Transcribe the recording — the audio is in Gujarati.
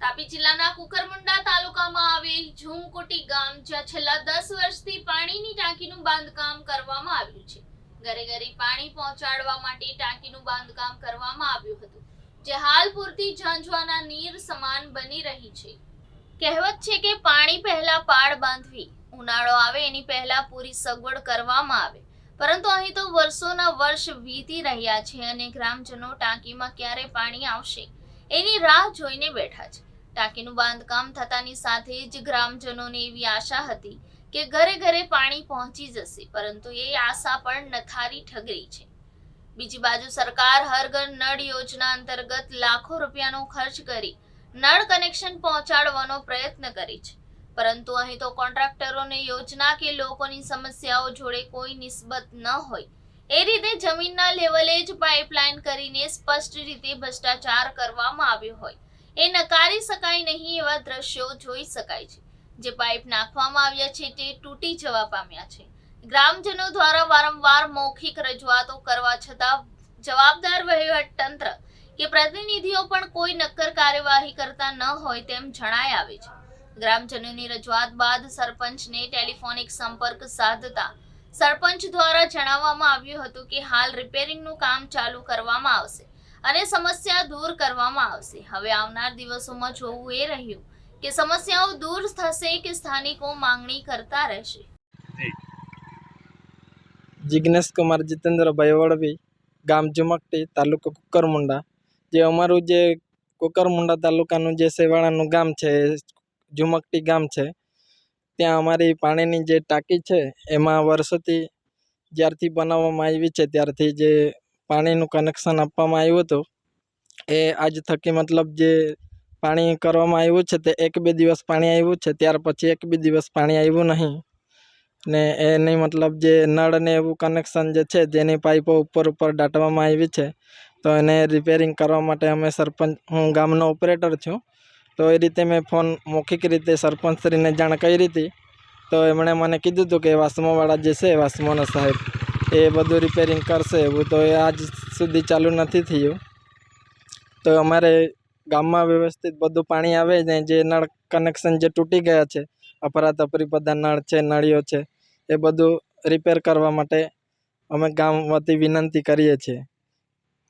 તાપી જિલ્લાના કુકરમુંડા તાલુકામાં આવેલ ઝૂમકોટી ગામ, જ્યાં છેલ્લા દસ વર્ષથી પાણીની ટાંકીનું બાંધકામ કરવામાં આવ્યું છે. ઘરે ઘરે પાણી પહોંચાડવા માટે ટાંકીનું બાંધકામ કરવામાં આવ્યું હતું, જે હાલ પૂરતી ઝાંઝવાના નીર સમાન બની રહી છે. કહેવત છે કે પાણી પહેલા પાળ બાંધવી, ઉનાળો આવે એની પહેલા પૂરી સગવડ કરવામાં આવે. પરંતુ અહીં તો વર્ષોના વર્ષ વીતી રહ્યા છે અને ગ્રામજનો ટાંકીમાં ક્યારે પાણી આવશે? એની રાહ જોઈને બેઠા છે. ટાંકીનું બાંધકામ થતાની સાથે જ ગ્રામજનોને એવી આશા હતી કે ઘરે ઘરે પાણી પહોંચી જશે, પરંતુ એ આશા પણ નથારી ઠગરી છે. બીજી બાજુ સરકાર હર ઘર નળ યોજના અંતર્ગત લાખો રૂપિયાનો ખર્ચ કરી નળ કનેક્શન પહોંચાડવાનો પ્રયત્ન કરે છે. પરંતુ અહીં તો કોન્ટ્રાક્ટરોને યોજના કે લોકોની સમસ્યાઓ જોડે કોઈ નિસ્બત ન હોય એ રીતે જમીનના લેવલે જ પાઇપલાઇન કરીને સ્પષ્ટ રીતે ભ્રષ્ટાચાર કરવામાં આવ્યો હોય. એ નકારી શકાય નહીં એવા દ્રશ્યો જોઈ શકાય છે. જે પાઇપ નાખવામાં આવ્યા છે તે તૂટી જવા પામ્યા છે. ગ્રામજનો દ્વારા વારંવાર મૌખિક રજૂઆતો કરવા છતાં જવાબદાર વહીવટ તંત્ર કે પ્રતિનિધિઓ પણ કોઈ નક્કર કાર્યવાહી કરતા ન હોય તેમ જણાય આવે છે. ગ્રામજનોની રજૂઆત બાદ સરપંચને ટેલિફોનિક સંપર્ક સાધતા સરપંચ દ્વારા જણાવવામાં આવ્યું હતું કે હાલ રિપેરિંગનું કામ ચાલુ કરવામાં આવશે અને સમસ્યા દૂર કરવામાં આવશે. હવે આવનાર દિવસોમાં જોવું એ રહ્યું કે સમસ્યાઓ દૂર થશે કે સ્થાનિકો માંગણી કરતા રહેશે. જિજ્ઞેશ કુમાર જીતેન્દ્રભાઈ વળવી ગામ ઝુમકટી તાલુકો કુકરમુંડા. જે અમારું જે કુકરમુંડા તાલુકાનું જે સેવાળાનું ગામ છે ઝુમકટી ગામ છે. ત્યાં અમારી પાણીની જે ટાંકી છે, એમાં વર્ષોથી જ્યારથી બનાવવામાં આવી છે, ત્યારથી જે પાણીનું કનેક્શન આપવામાં આવ્યું હતું, એ આજ થકી મતલબ જે પાણી કરવામાં આવ્યું છે તે એક બે દિવસ પાણી આવ્યું છે, ત્યાર પછી એક બે દિવસ પાણી આવ્યું નહીં. ને એની મતલબ જે નળ ને એવું કનેક્શન જે છે, જેની પાઇપો ઉપર ઉપર દાટવામાં આવી છે, તો એને રિપેરિંગ કરવા માટે અમે સરપંચ હું ગામનો ઓપરેટર છું. તો એ રીતે મેં ફોન મૌખિક રીતે સરપંચશ્રીને જાણ કરી હતી. તો એમણે મને કીધું હતું કે વાસ્મોવાળા જે છે વાસ્મોનો સાહેબ, એ બધું રિપેરિંગ કરશે એવું. તો એ આજ સુધી ચાલુ નથી થયું. તો અમારે ગામમાં વ્યવસ્થિત બધું પાણી આવે ને જે નળ કનેક્શન જે તૂટી ગયા છે અફરાતફરી બધા નળ છે, નળીઓ છે, એ બધું રિપેર કરવા માટે અમે ગામ વતી વિનંતી કરીએ છીએ.